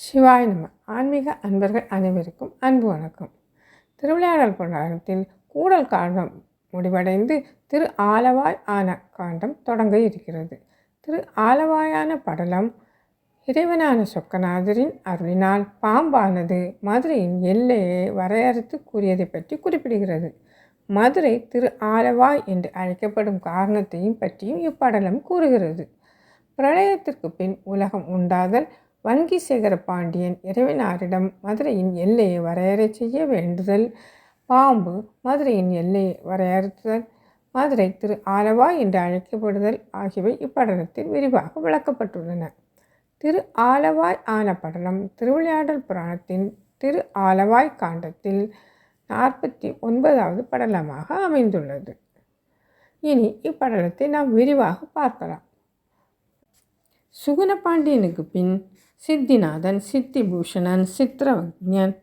சிவாய் நம ஆன்மீக அன்பர்கள் அனைவருக்கும் அன்பு வணக்கம். திருவிளையாடல் புராணத்தில் கூடல் காண்டம் முடிவடைந்து திரு ஆலவாய் ஆன காண்டம் தொடங்க இருக்கிறது. திரு ஆலவாயான படலம் இறைவனான சொக்கநாதரின் அருளினால் பாம்பானது மதுரையின் எல்லையை வரையறுத்து கூறியதை பற்றி குறிப்பிடுகிறது. மதுரை திரு ஆலவாய் என்று அழைக்கப்படும் காரணத்தையும் பற்றியும் இப்படலம் கூறுகிறது. பிரளயத்திற்கு பின் உலகம் உண்டாதல் வங்கி சேகர பாண்டியன் இறைவனாரிடம் மதுரையின் எல்லையை வரையறை செய்ய வேண்டுதல். பாம்பு மதுரையின் எல்லையை வரையறுத்தல். மதுரை திரு ஆலவாய் என்று அழைக்கப்படுதல் ஆகியவை இப்படலத்தில் விரிவாக விளக்கப்பட்டுள்ளன. திரு ஆலவாய் ஆன படலம் திருவிளையாடல் புராணத்தின் திரு ஆலவாய் காண்டத்தில் நாற்பத்தி ஒன்பதாவது படலமாக அமைந்துள்ளது. இனி இப்படலத்தை நாம் விரிவாக பார்க்கலாம். சுகுணபாண்டியனுக்கு பின் சித்திநாதன் சித்திபூஷணன் சித்திரவஜன்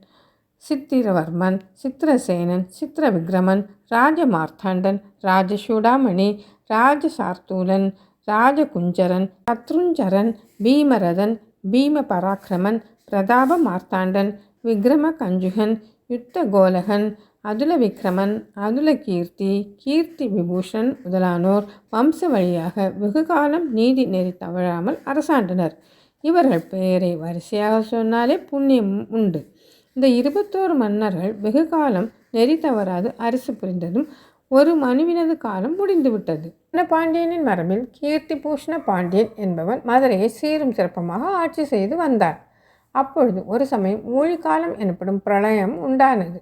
சித்திரவர்மன் சித்திரசேனன் சித்திரவிக்ரமன் ராஜமார்த்தாண்டன் ராஜசூடாமணி ராஜசார்த்தூலன் ராஜகுஞ்சரன் சத்ருஞ்சரன் பீமரதன் பீம பராக்கிரமன் பிரதாப மார்த்தாண்டன் விக்ரம கஞ்சுகன் யுத்த கோலகன் அதுல விக்ரமன் அதுல கீர்த்தி கீர்த்தி விபூஷன் முதலானோர் வம்ச வழியாக வெகுகாலம் நீதி நெறி தவழாமல் அரசாண்டனர். இவர்கள் பெயரை வரிசையாக சொன்னாலே புண்ணியம் உண்டு. இந்த இருபத்தோரு மன்னர்கள் வெகுகாலம் நெறி தவறாது அரசு புரிந்ததும் ஒரு மனுவினது காலம் முடிந்துவிட்டது பாண்டியனின் மரபில் கீர்த்தி பூஷண பாண்டியன் என்பவன் மதுரையை சீரும் சிறப்பமாக ஆட்சி செய்து வந்தார் அப்பொழுது ஒரு சமயம் ஊழிக்காலம் எனப்படும் பிரளயம் உண்டானது.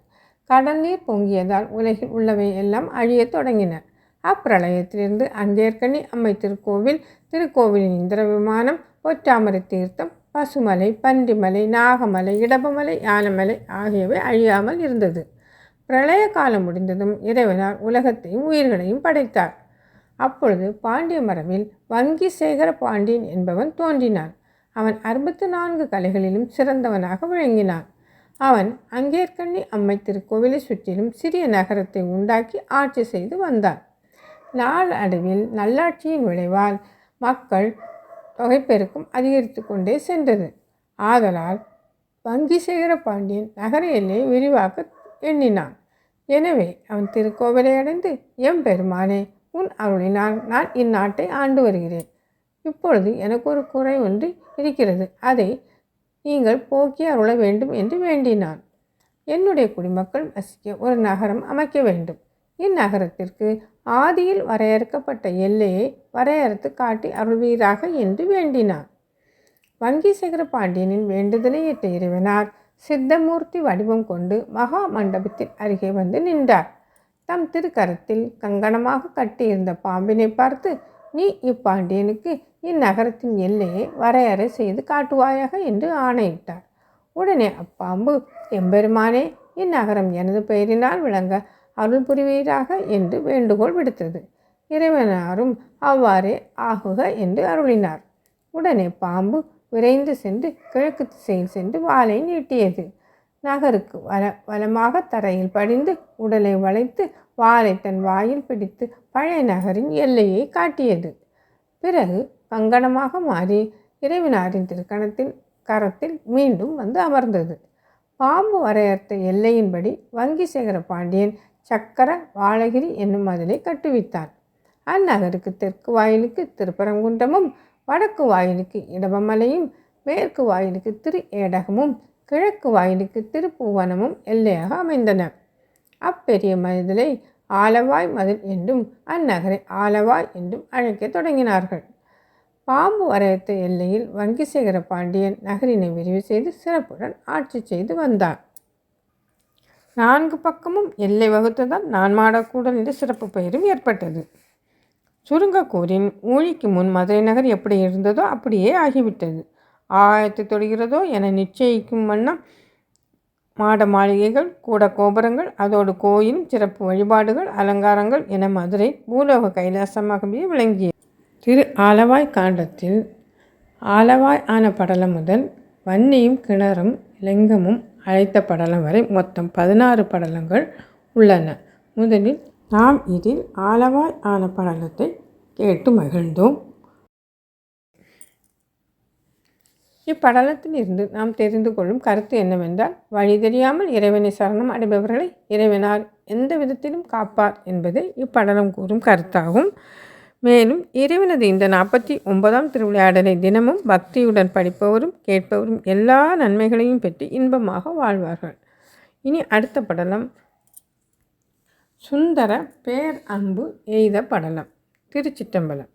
கடல் நீர் பொங்கியதால் உலகில் உள்ளவை எல்லாம் அழியத் தொடங்கின. அப்பிரளயத்திலிருந்து அந்தேற்கனி அம்மை திருக்கோவில் திருக்கோவிலின் இந்திர விமானம் ஒற்றாமரை தீர்த்தம் பசுமலை பன்றிமலை நாகமலை இடபமலை யானமலை ஆகியவை அழியாமல் இருந்தது. பிரளய காலம் முடிந்ததும் இறைவனார் உலகத்தையும் உயிர்களையும் படைத்தார். அப்பொழுது பாண்டிய மரபில் வங்கி சேகர பாண்டியன் என்பவன் தோன்றினான். அவன் அறுபத்து நான்கு கலைகளிலும் சிறந்தவனாக விளங்கினான். அவன் அங்கேற்கண்ணி அம்மை திருக்கோவிலை சுற்றிலும் சிறிய நகரத்தை உண்டாக்கி ஆட்சி செய்து வந்தான். நாளடைவில் நல்லாட்சியின் விளைவால் மக்கள் தொகைப்பெருக்கும் அதிகரித்து கொண்டே சென்றது. ஆதலால் வங்கிசேகர பாண்டியன் நகர எல்லையை விரிவாக்க எண்ணினான். எனவே அவன் திருக்கோவிலை அடைந்து எம் பெருமானே உன் அருளினால் நான் இந்நாட்டை ஆண்டு வருகிறேன். இப்பொழுது எனக்கு ஒரு குறை ஒன்று இருக்கிறது. அதை நீங்கள் போக்கி அருள வேண்டும் என்று வேண்டினான். என்னுடைய குடிமக்கள் வசிக்க ஒரு நகரம் அமைக்க வேண்டும். இந்நகரத்திற்கு ஆதியில் வரையறுக்கப்பட்ட எல்லையை வரையறுத்து காட்டி அருள்வீராக என்று வேண்டினார் வங்கிசேகர பாண்டியனின் வேண்டுதலை ஏற்ற இறைவனார் சித்தமூர்த்தி வடிவம் கொண்டு மகா மண்டபத்தின் அருகே வந்து நின்றார். தம் திருக்கரத்தில் கங்கணமாக கட்டியிருந்த பாம்பினை பார்த்து நீ இப்பாண்டியனுக்கு இந்நகரத்தின் எல்லையை வரையறை செய்து காட்டுவாயாக என்று ஆணையிட்டார். உடனே அப்பாம்பு எம்பெருமானே இந்நகரம் எனது பெயரினால் விளங்க அருள் புரிவீராக என்று வேண்டுகோள் விடுத்தது. இறைவனாரும் அவ்வாறே ஆகுக என்று அருளினார். உடனே பாம்பு விரைந்து சென்று கிழக்கு திசையில் சென்று வாளை நீட்டியது. நகருக்கு வல வலமாக தரையில் படிந்து உடலை வளைத்து வாளை தன் வாயில் பிடித்து பழைய நகரின் எல்லையை காட்டியது. பிறகு கங்கணமாக மாறி இறைவனாரின் திருக்கணத்தின் கரத்தில் மீண்டும் வந்து அமர்ந்தது. பாம்பு வரையறுத்த எல்லையின்படி வங்கிசேகர பாண்டியன் சக்கர வாழகிரி என்னும் மதிலை கட்டுவித்தான். அந்நகருக்கு தெற்கு வாயிலுக்கு திருப்பரங்குன்றமும் வடக்கு வாயிலுக்கு இடபமலையும் மேற்கு வாயிலுக்கு திரு ஏடகமும் கிழக்கு வாயிலுக்கு திருப்பூவனமும் எல்லையாக அமைந்தன. அப்பெரிய மதிலை ஆலவாய் மதில் என்றும் அந்நகரை ஆலவாய் என்றும் அழைக்கத் தொடங்கினார்கள். பாம்பு வரையத்த எல்லையில் வங்கிசேகர பாண்டியன் நகரினை விரிவு செய்து சிறப்புடன் ஆட்சி செய்து வந்தார் நான்கு பக்கமும் எல்லை வகுத்ததால் நான் மாடக்கூடல் என்று சிறப்பு பெயரும் ஏற்பட்டது. சுருங்கக்கூரின் ஊழிக்கு முன் மதுரை நகர் எப்படி இருந்ததோ அப்படியே ஆகிவிட்டது. ஆயத்து தொடுகிறதோ என நிச்சயிக்கும் வண்ணம் மாட மாளிகைகள் கூட கோபுரங்கள் அதோடு கோயிலும் சிறப்பு வழிபாடுகள் அலங்காரங்கள் என மதுரை பூலோக கைலாசமாகவே விளங்கியது. திரு ஆலவாய் காண்டத்தில் ஆலவாய் ஆன படலம் முதல் வன்னியும் கிணறும் லிங்கமும் அழைத்த படலம் வரை மொத்தம் பதினாறு படலங்கள் உள்ளன. முதலில் நாம் இதில் ஆலவாய் ஆன படலத்தை கேட்டு மகிழ்ந்தோம். இப்படலத்தில் இருந்து நாம் தெரிந்து கொள்ளும் கருத்து என்னவென்றால் வழி தெரியாமல் இறைவனை சரணம் அடைபவர்களை இறைவனால் எந்த விதத்திலும் காப்பார் என்பது இப்படலம் கூறும் கருத்தாகும். மேலும் இறைவனது இந்த நாற்பத்தி ஒன்பதாம் திருவிளையாடலை தினமும் பக்தியுடன் படிப்பவரும் கேட்பவரும் எல்லா நன்மைகளையும் பெற்று இன்பமாக வாழ்வார்கள். இனி அடுத்த படலம். சுந்தர பேர் அன்பு எய்த படலம். திருச்சிட்டம்பலம்